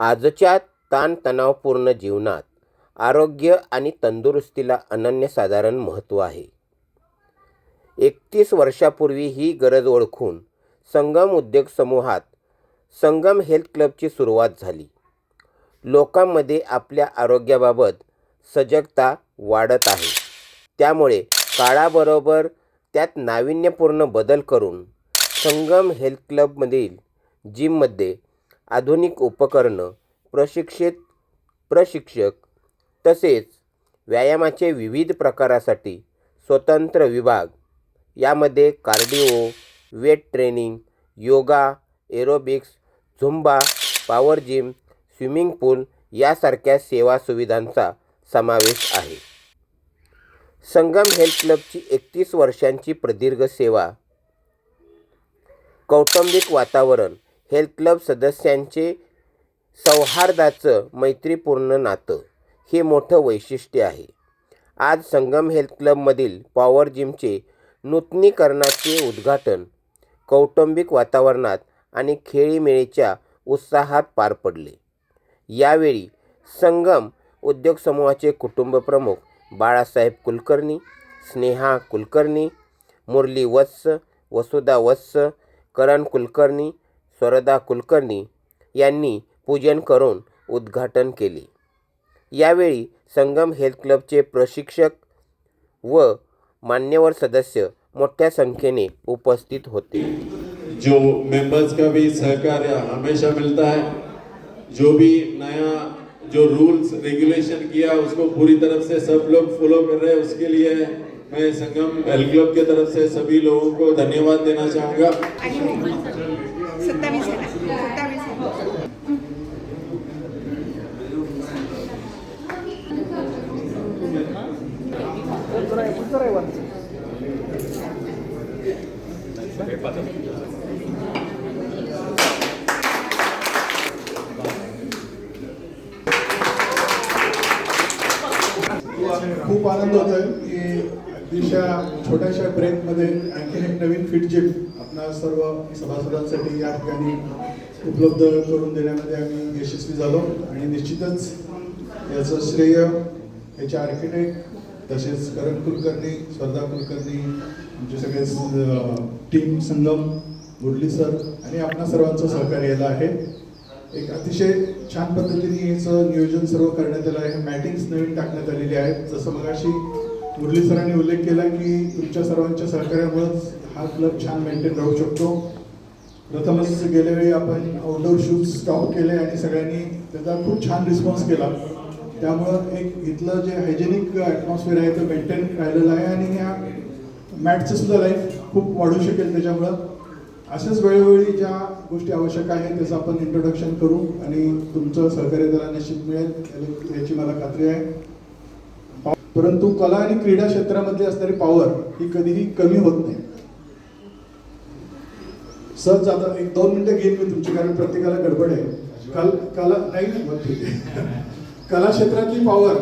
आजच्या ताणतणावपूर्ण जीवनात आरोग्य आणि तंदुरुस्तीला अनन्यसाधारण महत्त्व आहे. एकतीस वर्षापूर्वी ही गरज ओळखून संगम उद्योग समूहात संगम हेल्थ क्लबची सुरुवात झाली. लोकांमध्ये आपल्या आरोग्याबाबत सजगता वाढत आहे. त्यामुळे काळाबरोबर त्यात नाविन्यपूर्ण बदल करून संगम हेल्थ क्लबमधील जिममध्ये आधुनिक उपकरणं प्रशिक्षित प्रशिक्षक तसेच व्यायामाचे विविध प्रकारासाठी स्वतंत्र विभाग यामध्ये cardio weight training yoga aerobics zumba power gym swimming pool यासारख्या सेवा सुविधांचा समावेश आहे. संगम हेल्थ क्लबची एकतीस वर्षांची प्रदीर्घ सेवा. कौटुंबिक वातावरण हेल्थ क्लब सदस्यांचे सौहार्दाचं मैत्रीपूर्ण नातं हे मोठं वैशिष्ट्य आहे. आज संगम हेल्थ क्लबमधील पॉवर जिमचे नूतनीकरणाचे उद्घाटन कौटुंबिक वातावरणात आणि खेळीमेळीच्या उत्साहात पार पडले. यावेळी संगम उद्योग समूहाचे कुटुंब प्रमुख बाळासाहेब कुलकर्णी स्नेहा कुलकर्णी मुरली वत्स वसुधा वत्स करण कुलकर्णी स्वरदा कुलकर्णी यांनी पूजन करून उद्घाटन केले. यावेळी संगम हेल्थ क्लबचे प्रशिक्षक व मान्यवर सदस्य मोठ्या संख्येने उपस्थित होते. जो मेंबर्स का भी सहकार्य हमेशा मिलता है जो भी नया जो रूल्स रेगुलेशन किया उसको पूरी तरफ से सब लोग फॉलो कर रहे हैं उसके लिए मैं संगम हेल्थ क्लब की तरफ से सभी लोगों को धन्यवाद देना चाहूँगा। सत्तावीस आहे ना सत्तावीस आहे खूप आनंद होतोय की अगदीशा छोट्याशा ब्रेकमध्ये आणखीन एक नवीन फिट जिम आपल्या सर्व सभासदांसाठी या ठिकाणी उपलब्ध करून देण्यामध्ये आम्ही यशस्वी झालो. आणि निश्चितच याचं श्रेय याचे आर्किटेक्ट तसेच करण कुलकर्णी स्पर्धा कुलकर्णी आमचे सगळे टीम संगम मुरली सर आणि आपणा सर्वांचं सहकार्य याला आहे. एक अतिशय छान पद्धतीने याचं नियोजन सर्व करण्यात आलं आहे. मॅटिंग्स नवीन टाकण्यात आलेली आहेत. जसं मगाशी मुरली सरांनी उल्लेख केला की तुमच्या सर्वांच्या सहकार्यामुळेच हा क्लब छान मेंटेन राहू शकतो. प्रथमच गेल्या वेळी आपण आउटडोर शूज स्टॉप केले आणि सगळ्यांनी त्याचा खूप छान रिस्पॉन्स केला. त्यामुळं एक इथलं जे हायजेनिक ॲटमॉस्फिअर आहे ते मेंटेन राहिलेलं आहे आणि ह्या मॅटचं सुद्धा लाईफ खूप वाढू शकेल त्याच्यामुळं. अशाच वेळोवेळी ज्या गोष्टी आवश्यक आहेत त्याचं आपण इंट्रोडक्शन करू आणि तुमचं सहकार्य त्याला निश्चित मिळेल. याची मला खात्री आहे. परंतु कला आणि क्रीडा क्षेत्रामध्ये असणारी पॉवर ही कधीही कमी होत नाही. सहज आता एक दोन मिनिटं घेईन मी तुमची कारण प्रत्येकाला गडबड आहे. कल कला नाही ठीक आहे कला क्षेत्राची पॉवर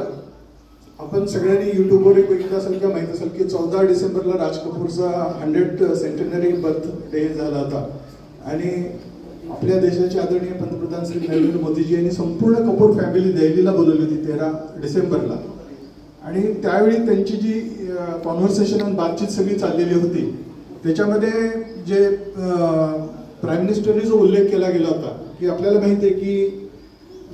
आपण सगळ्यांनी युट्यूबवर एक बघितलं असेल किंवा माहीत असेल की चौदा डिसेंबरला राज कपूरचा हंड्रेड सेंटनरी बर्थ डे झाला होता. आणि आपल्या देशाचे आदरणीय पंतप्रधान श्री नरेंद्र मोदीजी यांनी संपूर्ण कपूर फॅमिली दिल्लीला बोलवली होती तेरा डिसेंबरला. आणि त्यावेळी त्यांची जी कॉन्व्हर्सेशन आणि बातचीत सगळी चाललेली होती त्याच्यामध्ये जे प्राईम मिनिस्टरनी जो उल्लेख केला गेला होता की आपल्याला माहिती आहे की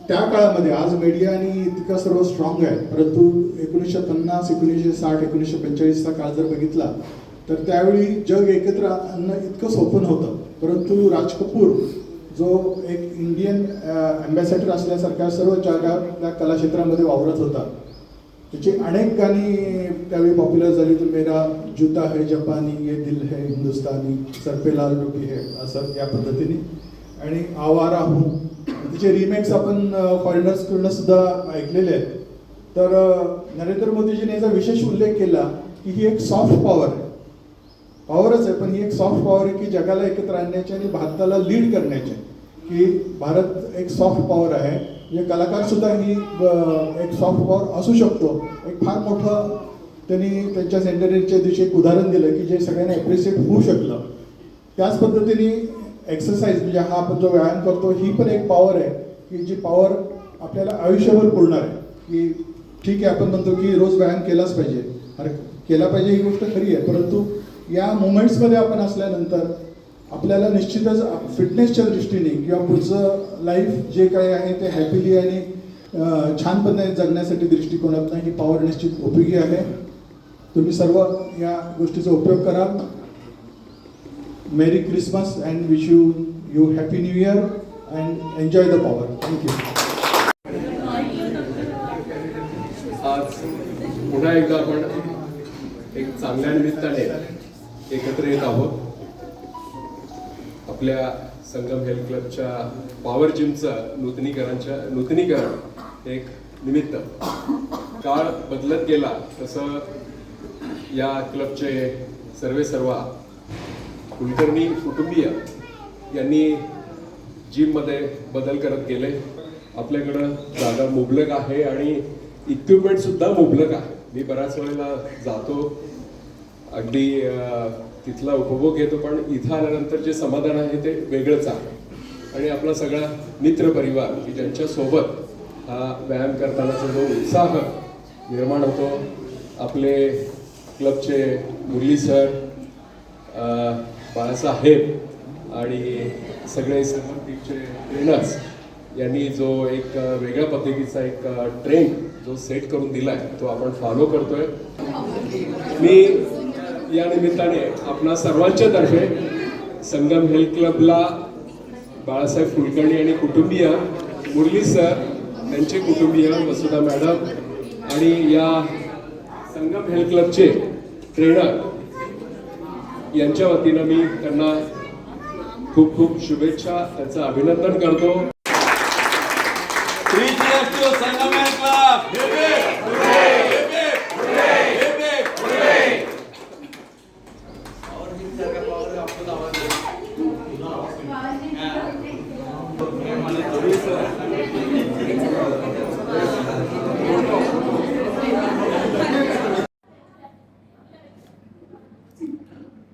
त्या काळामध्ये आज मीडिया आणि इतका सर्व स्ट्रॉंग आहे. परंतु एकोणीसशे पन्नास एकोणीसशे साठ एकोणीसशे पंचेचाळीसचा काळ जर बघितला तर त्यावेळी जग एकत्र आणणं इतकं सोपं नव्हतं. परंतु राज कपूर जो एक इंडियन अँबॅसेडर असल्यासारख्या सर्व जगातल्या कलाक्षेत्रामध्ये वावरत होता त्याची अनेक गाणी त्यावेळी पॉप्युलर झाली. तर मेरा जूता है जपानी ये दिल है हिंदुस्तानी सरपे लाल रुपी है असं या पद्धतीने. आणि आवारा हूँ. तिचे रिमेक्स आपण फॉरेनर्सकडनं सुद्धा ऐकलेले आहेत. तर नरेंद्र मोदीजीने याचा विशेष उल्लेख केला की ही एक सॉफ्ट पॉवर आहे. पॉवरच आहे पण ही एक सॉफ्ट पॉवर आहे की जगाला एकत्र आणण्याची आणि भारताला लीड करण्याची. की भारत एक सॉफ्ट पॉवर आहे. म्हणजे कलाकार सुद्धा ही एक सॉफ्ट पॉवर असू शकतो. एक फार मोठं त्यांनी त्यांच्या सेंटरच्या दिवशी एक उदाहरण दिलं की जे सगळ्यांना ॲप्रिशिएट होऊ शकलं. त्याच पद्धतीने एक्सरसाइज म्हणजे हा आपण जो व्यायाम करतो ही पण एक पॉवर आहे की जी पॉवर आपल्याला आयुष्यभर पुरणार आहे. की ठीक आहे आपण म्हणतो की रोज व्यायाम केलाच पाहिजे. अरे केला पाहिजे ही गोष्ट खरी आहे परंतु या मुमेंट्समध्ये आपण असल्यानंतर आपल्याला निश्चितच फिटनेसच्या दृष्टीने किंवा पुढचं लाईफ जे काही आहे ते हॅपीली आणि छान पद्धतीने जगण्यासाठी दृष्टिकोनातून ही पॉवर निश्चित उपयोगी आहे. तुम्ही सर्व या गोष्टीचा उपयोग करा. Merry Christmas and wish you you happy new year and enjoy the power thank you आज पुन्हा एकदा आपण एक चांगल्या निमित्ताने एकत्र येत आहोत. आपल्या संगम हेल्थ क्लबच्या पॉवर जिमचं नूतनीकरणच्या नूतनीकरण एक निमित्त. काळ बदलत गेला तसं या क्लबचे सर्वे सर्वा कुलकर्णी कुटुंबीय यांनी जिममध्ये बदल करत गेले. आपल्याकडं जागा मुबलक आहे आणि इक्विपमेंटसुद्धा मुबलक आहे. मी बऱ्याच वेळेला जातो. अगदी तिथला उपभोग घेतो पण इथं आल्यानंतर जे समाधान आहे ते वेगळंच आहे. आणि आपला सगळा मित्र परिवार की ज्यांच्यासोबत हा व्यायाम करतानाचा जो उत्साह निर्माण होतो आपले क्लबचे मुरली सर बाळासाहेब आणि सगळे सर्व टीमचे ट्रेनर्स यांनी जो एक वेगळ्या पद्धतीचा एक ट्रेंड जो सेट करून दिला आहे तो आपण फॉलो करतोय. मी या निमित्ताने आपणा सर्वांच्या तर्फे संगम हेल्थ क्लबला बाळासाहेब कुलकर्णी आणि कुटुंबीय मुरली सर त्यांचे कुटुंबीय वसुधा मॅडम आणि या संगम हेल्थ क्लबचे ट्रेनर यांच्या वतीनं मी त्यांना खूप खूप शुभेच्छा त्यांचं अभिनंदन करतो.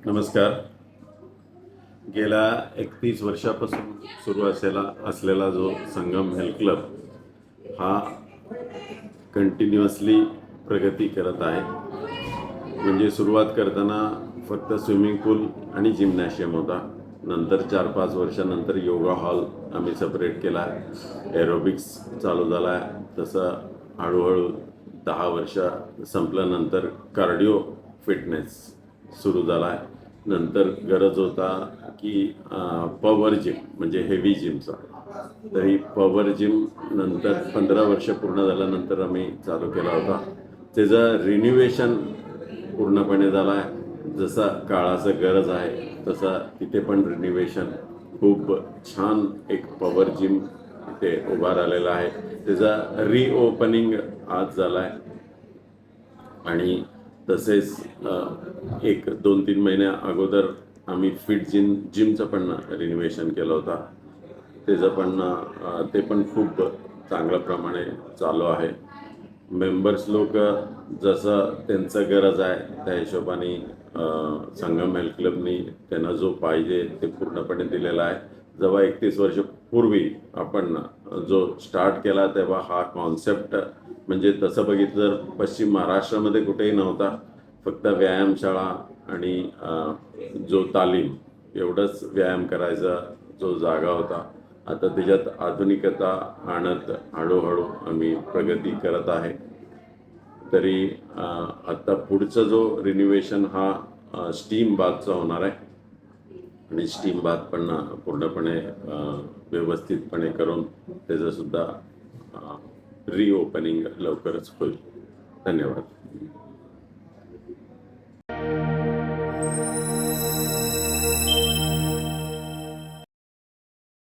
नमस्कार. गेल्या एकतीस वर्षापासून सुरू असलेला असलेला जो संगम हेल्थ क्लब हा कंटिन्युअसली प्रगती करत आहे. म्हणजे सुरुवात करताना फक्त स्विमिंग पूल आणि जिमनॅशियम होता. नंतर चार पाच वर्षानंतर योगा हॉल आम्ही सेपरेट केला. एरोबिक्स चालू झाला. आहे तसं हळूहळू दहा वर्ष संपल्यानंतर कार्डिओ फिटनेस सुरू झाला. आहे नंतर गरज होता की पॉवर जिम म्हणजे हेवी जिमचा तरी पॉवर जिम नंतर पंधरा वर्ष पूर्ण झाल्यानंतर आम्ही चालू केला होता. त्याचं रिन्युवेशन पूर्णपणे झाला आहे. जसा काळाचं गरज आहे तसा तिथे पण रिन्युवेशन खूप छान एक पॉवर जिम ते उभा राहिलेला आहे. त्याचा रिओपनिंग आज झाला आहे. आणि तसेच एक दोन तीन महिन्या अगोदर आम्ही फिट जिम जिमचं पण रिनिवेशन केलं होता. त्याचं पण ते पण खूप चांगल्या प्रमाणे चालू आहे. मेंबर्स लोक जसं त्यांचं गरज आहे त्या हिशोबाने संगम हेल्थ क्लबनी त्यांना जो पाहिजे ते पूर्णपणे दिलेला आहे. जेव्हा एकतीस वर्ष पूर्वी आपण जो स्टार्ट केला तेव्हा हा कॉन्सेप्ट म्हणजे तसं बघितलं तर पश्चिम महाराष्ट्रामध्ये कुठेही नव्हता. फक्त व्यायामशाळा आणि जो तालीम एवढंच व्यायाम करायचा जो जागा होता. आता त्याच्यात आधुनिकता आणत हळूहळू आम्ही प्रगती करत आहे. तरी आत्ता आता पुढचा जो रिन्युवेशन हा स्टीम बाथचा होणार आहे. आणि स्टीम बाथ पण पूर्णपणे व्यवस्थितपणे करून त्याचंसुद्धा रिओपनिंग लवकरच होईल. धन्यवाद.